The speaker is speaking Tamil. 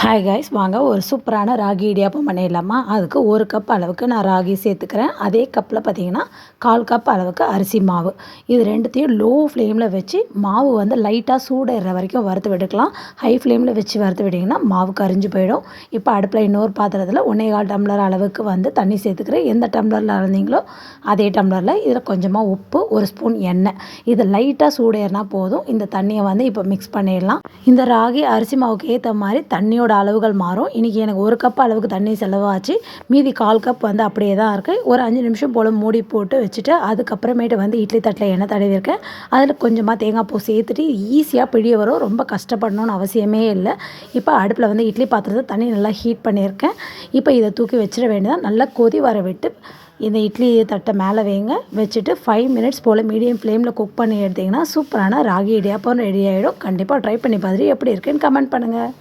ஹாய் கைஸ் வாங்க ஒரு சூப்பரான ராகி இடியாப்பம் பண்ணிடலாமா? அதுக்கு ஒரு கப் அளவுக்கு நான் ராகி சேர்த்துக்கிறேன். அதே கப்பில் பார்த்தீங்கன்னா கால் கப் அளவுக்கு அரிசி மாவு. இது ரெண்டுத்தையும் லோ ஃப்ளேமில் வச்சு மாவு வந்து லைட்டாக சூடுற வரைக்கும் வறுத்து விட்டுக்கலாம். ஹை ஃப்ளேமில் வச்சு வறுத்து விட்டிங்கன்னா மாவு கரிஞ்சு போயிடும். இப்போ அடுப்பில் இன்னொரு பாத்திரத்தில் ஒன்றே கால் டம்ளர் அளவுக்கு வந்து தண்ணி சேர்த்துக்கிறேன். எந்த டம்ளரில் இருந்தீங்களோ அதே டம்ளரில் இதில் கொஞ்சமாக உப்பு ஒரு ஸ்பூன் எண்ணெய். இது லைட்டாக சூடேறினா போதும். இந்த தண்ணியை வந்து இப்போ மிக்ஸ் பண்ணிடலாம். இந்த ராகி அரிசி மாவுக்கு ஏற்ற மாதிரி தண்ணியோட தண்ணியோட அளவுகள் மாறும். இன்றைக்கி எனக்கு ஒரு கப் அளவுக்கு தண்ணி செலவாச்சு. மீதி கால் கப் வந்து அப்படியே தான் இருக்குது ஒரு அஞ்சு நிமிஷம் போல் மூடி போட்டு வச்சுட்டு அதுக்கப்புறமேட்டு வந்து இட்லி தட்டில் எண்ணெய் தடவிருக்கேன் அதில் கொஞ்சமாக தேங்காய் பூ சேர்த்துட்டு ஈஸியாக பிழிய வரும். ரொம்ப கஷ்டப்படணும்னு அவசியமே இல்லை. இப்போ அடுப்பில் வந்து இட்லி பாத்திரத்தை தண்ணி நல்லா ஹீட் பண்ணியிருக்கேன். இப்போ இதை தூக்கி வச்சிட வேண்டியதான் நல்லா கொதி வர விட்டு இந்த இட்லி தட்டை மேலே வைங்க. வச்சுட்டு ஃபைவ் மினிட்ஸ் போல் மீடியம் ஃப்ளேமில் குக் பண்ணி எடுத்திங்கன்னா சூப்பரான ராகி இடியாப்பம் ரெடி ஆகிடும் கண்டிப்பாக ட்ரை பண்ணி பார்த்துட்டு எப்படி இருக்குன்னு கமெண்ட் பண்ணுங்கள்